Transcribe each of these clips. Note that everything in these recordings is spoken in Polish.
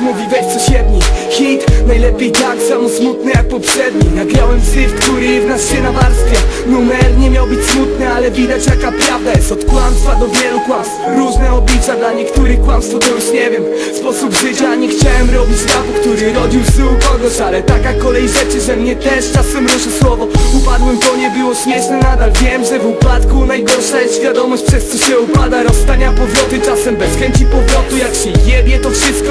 mówi weź coś jedni. Hit, najlepiej tak samo smutny jak poprzedni. Nagrałem syf, który w nas się nawarstwia. Numer nie miał być smutny, ale widać jaka prawda jest. Od kłamstwa do wielu kłamstw. Różne oblicza, dla niektórych kłamstwo to już nie wiem. Sposób życia, nie chciałem robić rapu, który rodził z u kogoś Ale taka kolej rzeczy, że mnie też czasem ruszy słowo. Upadłem, to nie było śmieszne, nadal wiem, że w upadku Najgorsza jest świadomość, przez co się upada. Rozstania, powroty, czasem bez chęci powrotu Jak się wszystko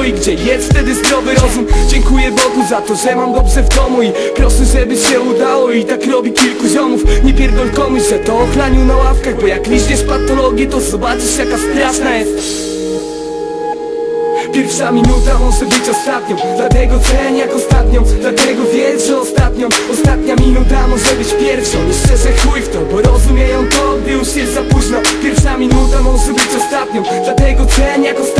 i gdzie jest wtedy zdrowy rozum? Dziękuję Bogu za to, że mam dobrze w domu I proszę, żeby się udało i tak robi kilku ziomów. Nie pierdol komuś, że to ochraniu na ławkach Bo jak liźniesz patologię, to zobaczysz jaka straszna jest. Pierwsza minuta może być ostatnią Dlatego cenię jak ostatnią Dlatego wiedz, że ostatnią. Ostatnia minuta może być pierwszą I szczerze chuj w to, bo rozumieją to Gdy już jest za późno. Pierwsza minuta może być ostatnią Dlatego cenię jak ostatnią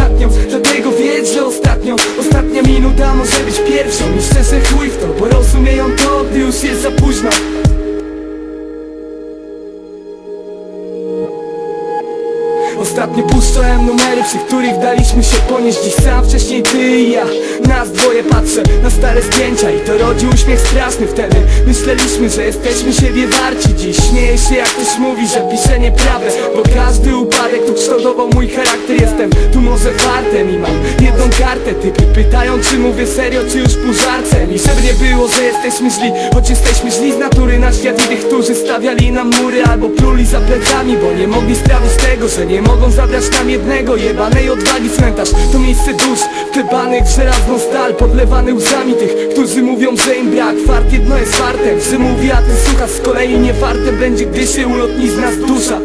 Ostatnio puszczałem numery, przy których daliśmy się ponieść. Dziś sam, wcześniej ty i ja Nas dwoje patrzę na stare zdjęcia I to rodzi uśmiech straszny. Wtedy Myśleliśmy, że jesteśmy siebie warci. Dziś śmieję się jak ktoś mówi, że piszę nieprawdę Bo każdy upadek tu kształtował mój charakter. Jestem tu może fartem i mam jedną kartę. Typy pytają czy mówię serio, czy już pół żarcem I żeby nie było, że jesteśmy źli Choć jesteśmy źli z natury na świat i tych, którzy stawiali nam mury Albo pluli za plecami, bo nie mogli sprawić tego, że nie mogą zabrać nam jednego Jebanej odwagi cmentarz. To miejsce dusz wklepanych w żelazną stal Podlewany łzami tych, którzy mówią, że im brak Fart jedno jest fartem, że mówi, a ty słuchasz Z kolei nie fartem będzie, gdy się ulotni z nas dusza.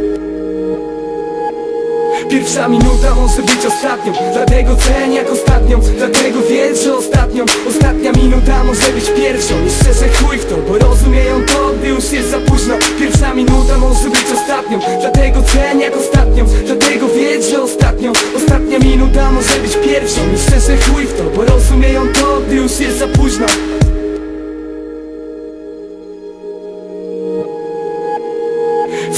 Pierwsza minuta może być ostatnią. Dlatego cenię jak ostatnią. Dlatego wiedz, że ostatnią. Ostatnia minuta może być pierwszą. I szczerze chuj w to, bo rozumieją to Gdy już jest za późno. Pierwsza minuta może być ostatnią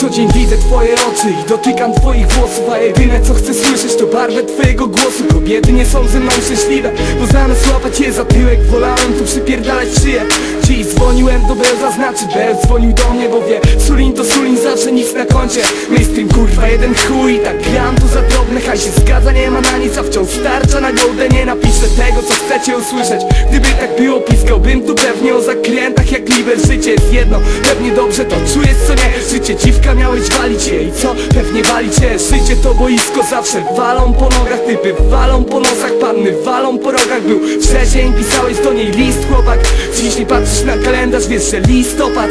Co dzień widzę twoje oczy i dotykam twoich włosów A jedyne co chcę słyszeć to barwę twojego głosu. Kobiety nie są ze mną szczęśliwe Bo zamiast łapać je za tyłek Wolałem tu przypierdalać szyję. Dziś dzwoniłem do Bell zaznaczy Bell dzwonił do mnie, bo wie Sulin to Sulin, zawsze nic na koncie. Mainstream kurwa jeden chuj Tak gram tu za drobne, haj się zgadza Nie ma na nic, a wciąż starcza na goldę Nie napiszę tego co chcecie usłyszeć. Gdyby tak było, piskałbym tu pewnie o zakrętach Jak liber, życie jest jedno. Pewnie dobrze to czujesz co nie? Życie dziwka miałeś walić je i co? Pewnie walicie Życie to boisko zawsze walą po nogach. Typy walą po nosach, panny walą po rogach. Był wrzesień, pisałeś do niej list chłopak. Dziś nie patrzysz na kalendarz, wiesz, że listopad.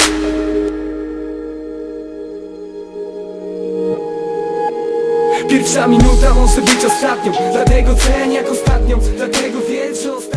Pierwsza minuta może być ostatnią Dlatego cenię jak ostatnią Dlatego wiedz, że ostatnią